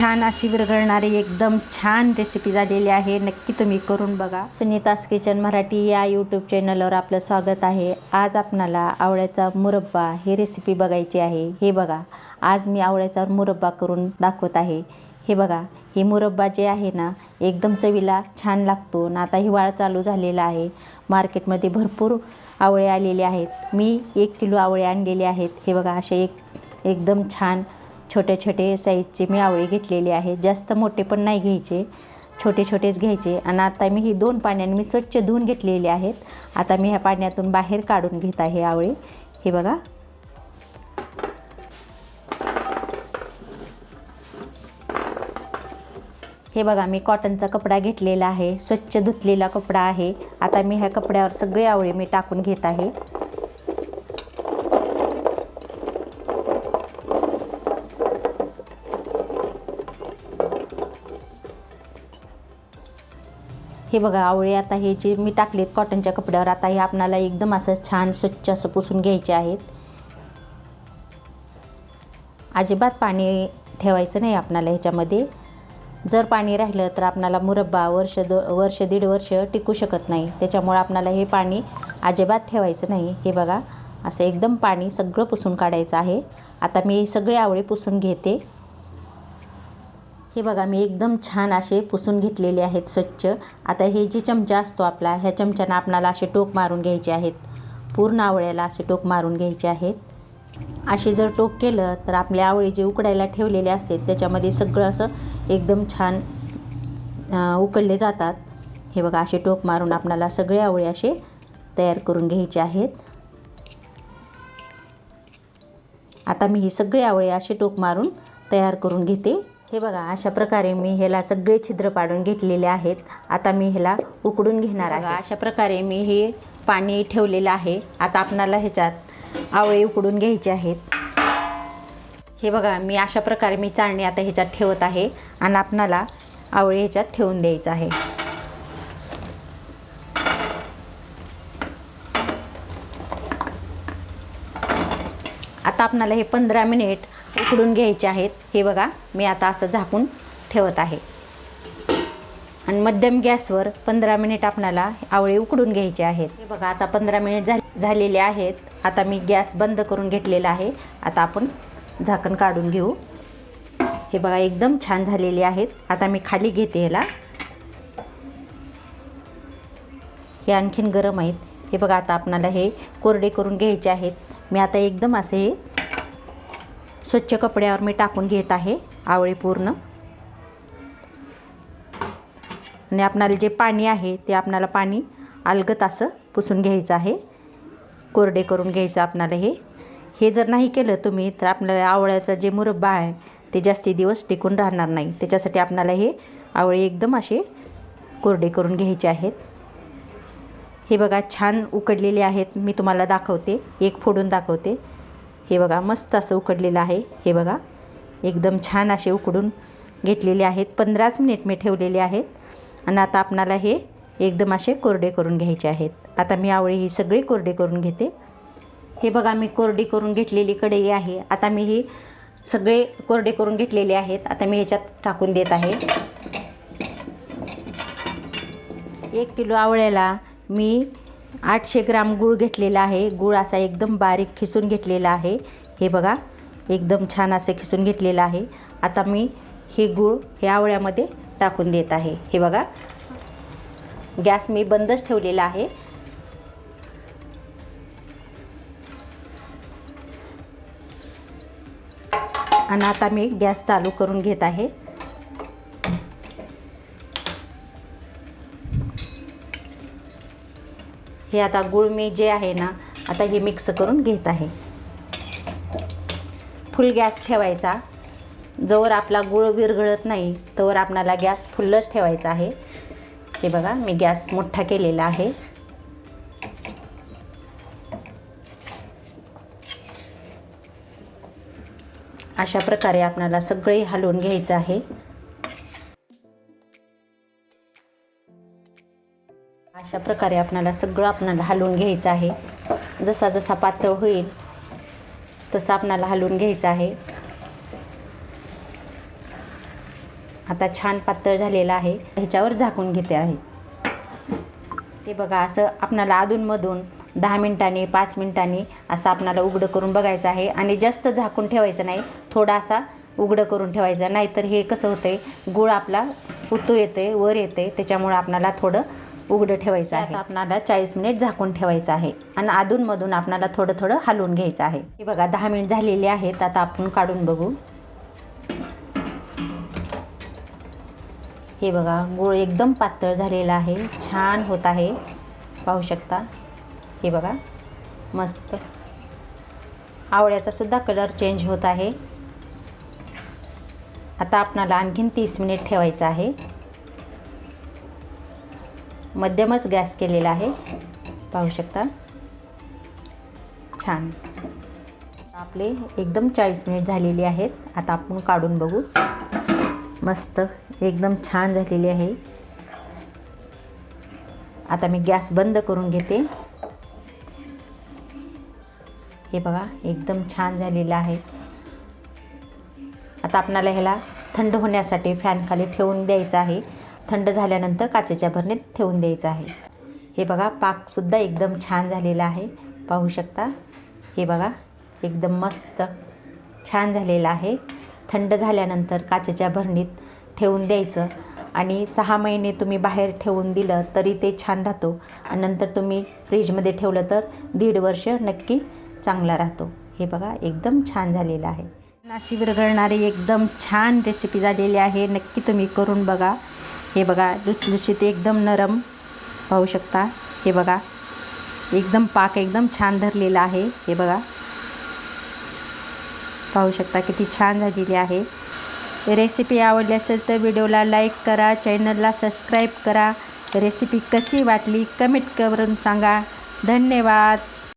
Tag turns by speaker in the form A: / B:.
A: छान अशी विरघळणारी एकदम छान रेसिपी झालेली आहे. नक्की तुम्ही करून बघा. सुनीतास किचन मराठी या यूट्यूब चॅनलवर आपलं स्वागत आहे. आज आपणाला आवळ्याचा मुरब्बा ही रेसिपी बघायची आहे. हे बघा. आज मी आवळ्याचा मुरब्बा करून दाखवत आहे. हे बघा. हे मुरब्बा जे आहे ना एकदम चवीला छान लागतो ना आता हिवाळा चालू झालेला आहे. मार्केटमध्ये भरपूर आवळे आलेले आहेत. मी एक किलो आवळे आणलेले आहेत. हे बघा असे एक एकदम छान छोटे छोटे साईजचे मी आवळे घेतलेले आहेत जास्त मोठे पण नाही घ्यायचे. छोटे छोटेच घ्यायचे. आणि आता मी ही दोन पाण्याने मी स्वच्छ धुवून घेतलेले आहेत. आता मी ह्या पाण्यातून बाहेर काढून घेत आहे आवळे. हे बघा. हे बघा मी कॉटनचा कपडा घेतलेला आहे. स्वच्छ धुतलेला कपडा आहे. आता मी ह्या कपड्यावर सगळे आवळे मी टाकून घेत आहे. हे बघा आवळे आता हे जे मी टाकलेत कॉटनच्या कपड्यावर आता हे आपणाला एकदम असं छान स्वच्छ असं पुसून घ्यायचे आहेत. अजिबात पाणी ठेवायचं नाही आपणाला ह्याच्यामध्ये. जर पाणी राहिलं तर आपणाला मुरब्बा वर्ष दो वर्ष दीड वर्ष टिकू शकत नाही. त्याच्यामुळं आपणाला हे पाणी अजिबात ठेवायचं नाही. हे बघा असं एकदम पाणी सगळं पुसून काढायचं आहे. आता मी सगळे आवळे पुसून घेते. हे बघा मी एकदम छान असे पुसून घेतलेले आहेत स्वच्छ. आता हे जे चमचा असतो आपला ह्या चमच्यानं आपणाला असे टोक मारून घ्यायचे आहेत. पूर्ण आवळ्याला असे टोक मारून घ्यायचे आहेत. असे जर टोक केलं तर आपले आवळे जे उकडायला ठेवलेले असतात त्याच्यामध्ये सगळं असं एकदम छान उकडले जातात. हे बघा असे टोक मारून आपणाला सगळे आवळे असे तयार करून घ्यायचे आहेत. आता मी ही सगळे आवळे असे टोक मारून तयार करून घेते. हे बघा अशा प्रकारे मी ह्याला सगळे छिद्र पाडून घेतलेले आहेत. आता मी ह्याला उकडून घेणार आहे. अशा प्रकारे मी हे पाणी ठेवलेलं आहे. आता आपणाला ह्याच्यात आवळे उकडून घ्यायचे आहेत. हे बघा मी अशा प्रकारे मी चाळणी आता ह्याच्यात ठेवत आहे आणि आपणाला आवळे ह्याच्यात ठेवून द्यायचं आहे. आता आपणाला हे पंधरा मिनिट उकडून घ्यायचे आहेत. हे बघा मी आता असं झाकून ठेवत आहे. आणि मध्यम गॅसवर पंधरा मिनिट आपणाला आवळे उकडून घ्यायचे आहेत. हे बघा आता पंधरा मिनिट झाले झालेले आहेत. आता मी गॅस बंद करून घेतलेला आहे. आता आपण झाकण काढून घेऊ. हे बघा एकदम छान झालेले आहेत. आता मी खाली घेते ह्याला हे आणखीन गरम आहेत. हे बघा आता आपणाला हे कोरडे करून घ्यायचे आहेत. मी आता एकदम असे हे स्वच्छ कपड्यावर मी टाकून घेत आहे आवळे पूर्ण. आणि आपणाला जे पाणी आहे ते आपणाला पाणी अलगत असं पुसून घ्यायचं आहे. कोरडे करून घ्यायचं आपणाला हे. हे जर नाही केलं तुम्ही तर आपल्याला आवळ्याचा जे मुरब्बा आहे ते जास्ती दिवस टिकून राहणार नाही. त्याच्यासाठी आपणाला हे आवळे एकदम असे कोरडे करून घ्यायचे आहेत. हे बघा छान उकडलेले आहेत. मी तुम्हाला दाखवते. एक फोडून दाखवते. हे बघा मस्त असं उकडलेलं आहे. हे बघा एकदम छान असे उकडून घेतलेले आहेत. पंधराच मिनिट मी ठेवलेले आहेत. आणि आता आपणाला हे एकदम असे कोरडे करून घ्यायचे आहेत. आता मी आवळी ही सगळी कोरडे करून घेते. हे बघा मी कोरडी करून घेतलेली कढई आहे. आता मी ही सगळे कोरडे करून घेतलेले आहेत. आता मी ह्याच्यात टाकून देत आहे. एक किलो आवळ्याला मी आठशे ग्राम गूळ घेतलेला आहे. गूळ असा एकदम बारीक खिसून घेतलेला आहे. हे बघा एकदम छान असं खिसून घेतलेलं आहे. आता मी हे गूळ हे आवळ्यामध्ये टाकून देत आहे. हे बघा गॅस मी बंदच ठेवलेला आहे. आणि आता मी गॅस चालू करून घेत आहे. हे आता गुळ मी जे आहे ना आता हे मिक्स करून घेत आहे. फुल गॅस ठेवायचा. जोवर आपला गुळ विरघळत नाही तोवर आपणाला गॅस फुल्लच ठेवायचा आहे. हे बघा मी गॅस मोठा केलेला आहे. अशा प्रकारे आपणाला सगळे हलवून घ्यायचं आहे. अशा प्रकारे आपणाला सगळं आपणाला हलवून घ्यायचं आहे. जसा जसा पातळ होईल तसं आपणाला हलवून घ्यायचं आहे. आता छान पातळ झालेला आहे. ह्याच्यावर झाकून घेते आहे. ते बघा असं आपणाला अधूनमधून दहा मिनिटांनी पाच मिनिटांनी असं आपणाला उघडं करून बघायचं आहे. आणि जास्त झाकून ठेवायचं नाही थोडासा उघडं करून ठेवायचं. नाहीतर हे कसं होतं आहे गुळ आपला उतू येते वर येते त्याच्यामुळं आपणाला थोडं उघडं ठेवायचं आहे. आपणाला चाळीस मिनिट झाकून ठेवायचं आहे. आणि अधूनमधून आपणाला थोडं थोडं हलवून घ्यायचं आहे. हे बघा दहा मिनिट झालेले आहेत. आता आपण काढून बघू. हे बघा गूळ एकदम पातळ झालेला आहे. छान होत आहे. पाहू शकता? हे बघा मस्त. आवळ्याचा सुद्धा कलर चेंज होत आहे. आता आपणाला आणखीन तीस मिनिट ठेवायचं आहे. मध्यमच गॅस केलेला आहे. पाहू शकता. छान. आपले एकदम चाळीस मिनिट झालेले आहेत. आता आपण काढून बघू. मस्त एकदम छान झालेली आहे. आता मी गॅस बंद करून घेते. हे बघा एकदम छान झालेलं आहे. आता आपणाला ह्याला थंड होण्यासाठी फॅनखाली ठेवून द्यायचं आहे. थंड झाल्यानंतर काचेच्या भरणीत ठेवून द्यायचं आहे. हे बघा पाकसुद्धा एकदम छान झालेला आहे. पाहू शकता? हे बघा एकदम मस्त छान झालेलं आहे. थंड झाल्यानंतर काचेच्या भरणीत ठेवून द्यायचं आणि सहा महिने तुम्ही बाहेर ठेवून दिलं तरी ते छान राहतो आणि नंतर तुम्ही फ्रीजमध्ये ठेवलं तर दीड वर्ष नक्की चांगला राहतो. हे बघा एकदम छान झालेलं आहे. नाशी विरघळणारी एकदम छान रेसिपी झालेली आहे. नक्की तुम्ही करून बघा. हे बघा लुसलुशीत एकदम नरम पाहू शकता. हे बघा एकदम पाक एकदम छान धरलेला आहे. हे बघा. पाहू शकता किती छान झालेली आहे. रेसिपी आवडली असेल तर व्हिडिओला लाईक करा चॅनलला सबस्क्राईब करा. रेसिपी कशी वाटली कमेंट करून सांगा. धन्यवाद.